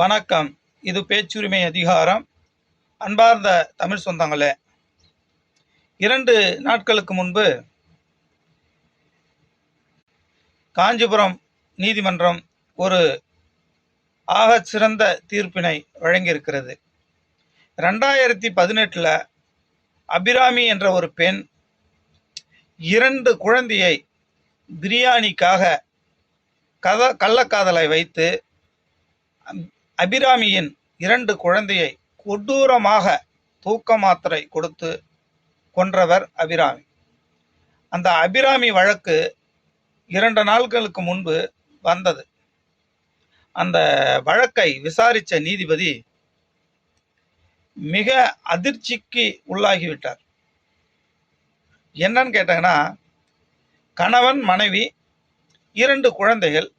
வணக்கம். இது பேச்சுரிமை அதிகாரம். அன்பார்ந்த தமிழ் சொந்தங்களே இரண்டு நாட்களுக்கு முன்பு காஞ்சிபுரம் நீதிமன்றம் ஒரு ஆகச் சிறந்த தீர்ப்பினை வழங்கியிருக்கிறது. ரெண்டாயிரத்தி பதினெட்டில் அபிராமி என்ற ஒரு பெண் இரண்டு குழந்தையை பிரியாணிக்காக கத கள்ளக்காதலை வைத்து அபிராமியின் இரண்டு குழந்தையை கொடூரமாக தூக்க மாத்திரை கொடுத்து கொன்றவர் அபிராமி. அந்த அபிராமி வழக்கு இரண்டு நாட்களுக்கு முன்பு வந்தது. அந்த வழக்கை விசாரித்த நீதிபதி மிக அதிர்ச்சிக்கு உள்ளாகிவிட்டார். என்னன்னு கேட்டாங்கன்னா கணவன் மனைவி இரண்டு குழந்தைகள்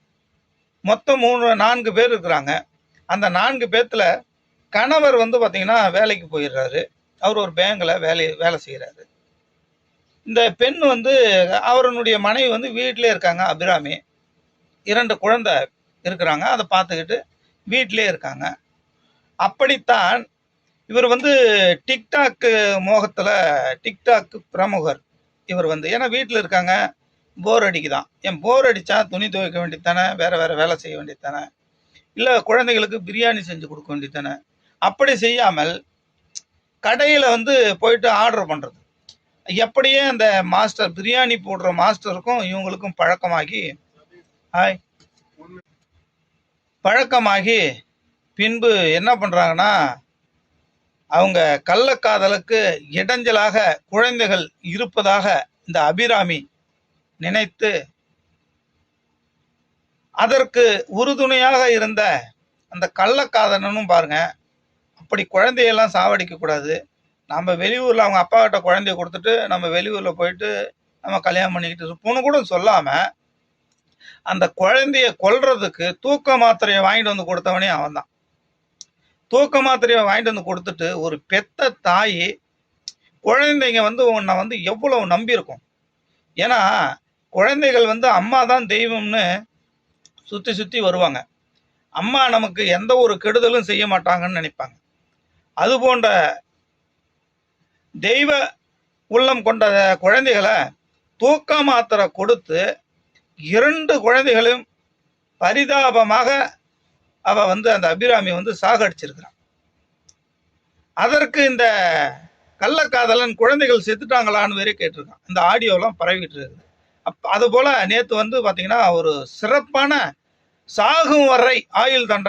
மொத்தம் மூணு நான்கு பேர் இருக்கிறாங்க. அந்த நான்கு பேர்த்தில் கணவர் வந்து பார்த்திங்கன்னா வேலைக்கு போயிடுறாரு. அவர் ஒரு பேங்கில் வேலை வேலை செய்கிறாரு இந்த பெண் வந்து அவருடைய மனைவி வந்து வீட்டிலே இருக்காங்க அபிராமி. இரண்டு குழந்தை இருக்கிறாங்க அதை பார்த்துக்கிட்டு வீட்டிலே இருக்காங்க. அப்படித்தான் இவர் வந்து டிக்டாக்கு மோகத்தில் டிக்டாக்கு பிரமுகர் இவர் வந்து. ஏன்னா வீட்டில் இருக்காங்க போர் அடிக்குதான். என் போர் அடித்தா துணி துவைக்க வேண்டியதானே வேறு வேறு வேலை செய்ய வேண்டியதானே இல்லை குழந்தைகளுக்கு பிரியாணி செஞ்சு கொடுக்க வேண்டியதானே அப்படி செய்யாமல் கடையில் வந்து போயிட்டு ஆர்டர் பண்ணுறது எப்படியே அந்த மாஸ்டர் பிரியாணி போடுற மாஸ்டருக்கும் இவங்களுக்கும் பழக்கமாகி ஹாய் பழக்கமாகி பின்பு என்ன பண்ணுறாங்கன்னா அவங்க கள்ளக்காதலுக்கு இடைஞ்சலாக குழந்தைகள் இருப்பதாக இந்த அபிராமி நினைத்து அதற்கு உறுதுணையாக இருந்த அந்த கள்ளக்காதலனும் பாருங்க அப்படி குழந்தையெல்லாம் சாவடிக்க கூடாது. நம்ம வெளியூரில் அவங்க அப்பா கிட்ட குழந்தைய கொடுத்துட்டு நம்ம வெளியூரில் போயிட்டு நம்ம கல்யாணம் பண்ணிக்கிட்டு இருப்போம்னு கூட சொல்லாமல் அந்த குழந்தைய கொல்றதுக்கு தூக்க மாத்திரையை வாங்கிட்டு வந்து கொடுத்தவனே அவன் தான் தூக்க மாத்திரையை வாங்கிட்டு வந்து கொடுத்துட்டு ஒரு பெத்த தாய் குழந்தைங்க வந்து உன்னை வந்து எவ்வளவு நம்பியிருக்கும். ஏன்னா குழந்தைகள் வந்து அம்மா தான் தெய்வம்னு சுற்றி சுற்றி வருவாங்க. அம்மா நமக்கு எந்த ஒரு கெடுதலும் செய்ய மாட்டாங்கன்னு நினைப்பாங்க. அது போன்ற தெய்வ உள்ளம் கொண்ட குழந்தைகளை தூக்க மாத்திரை கொடுத்து இரண்டு குழந்தைகளையும் பரிதாபமாக அவ வந்து அந்த அபிராமி வந்து சாகடிச்சிருக்கிறான். அதற்கு இந்த கள்ளக்காதலன் குழந்தைகள் செத்துட்டாங்களான்னு வேற கேட்டிருக்கான். இந்த ஆடியோலாம் பரவிட்டு இருக்குது. அப் அது போல நேற்று வந்து பாத்தீங்கன்னா ஒரு சிறப்பான சாகும் வரை ஆயுள் தண்டனை